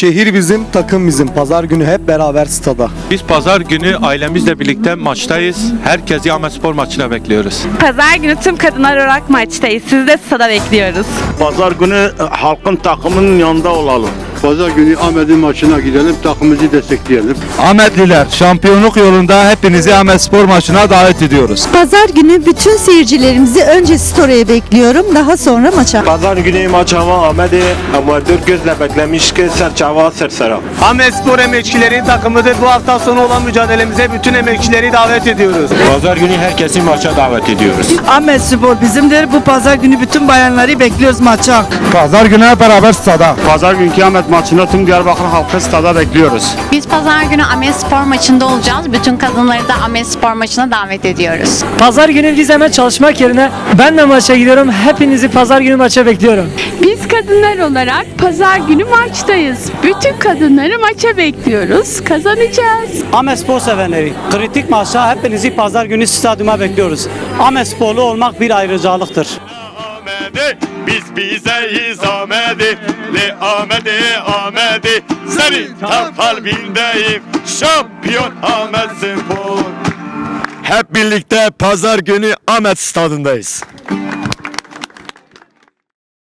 Şehir bizim, takım bizim. Pazar günü hep beraber stada. Biz pazar günü ailemizle birlikte maçtayız. Herkesi Ahmet Spor maçına bekliyoruz. Pazar günü tüm kadınlar olarak maçtayız. Sizi de stada bekliyoruz. Pazar günü e, halkın takımının yanında olalım. Pazar günü Ahmet'in maçına gidelim, takımımızı destekleyelim. Ahmetliler şampiyonluk yolunda hepinizi Ahmet Spor maçına davet ediyoruz. Pazar günü bütün seyircilerimizi önce story'e bekliyorum, daha sonra maça. Pazar günü maç hava Ahmet'i ama dört gözle beklemiş ki serçava sersera. Ahmet Spor emekçilerin takımıdır. Bu hafta sonu olan mücadelemize bütün emekçileri davet ediyoruz. Pazar günü herkesi maça davet ediyoruz. Ahmet Spor bizimdir. Bu pazar günü bütün bayanları bekliyoruz maça. Pazar günü hep beraber stada. Pazar günkü Ahmet maçında tüm Diyarbakır halkı stada bekliyoruz. Biz pazar günü Ahmet Spor maçında olacağız. Bütün kadınları da Ahmet Spor maçına davet ediyoruz. Pazar günü biz hemen çalışmak yerine ben de maça gidiyorum. Hepinizi pazar günü maça bekliyorum. Biz kadınlar olarak pazar günü maçtayız. Bütün kadınları maça bekliyoruz. Kazanacağız. Ahmet Spor sevenleri, kritik maçta hepinizi pazar günü stadyuma bekliyoruz. Ahmet Sporlu olmak bir ayrıcalıktır. Ahmet'i biz bizeyiz Ahmet'i Le Ahmet'i Ahmet'i Senin tam kalbindeyim. Şampiyon Ahmet Spor Hep birlikte pazar günü Ahmet stadındayız.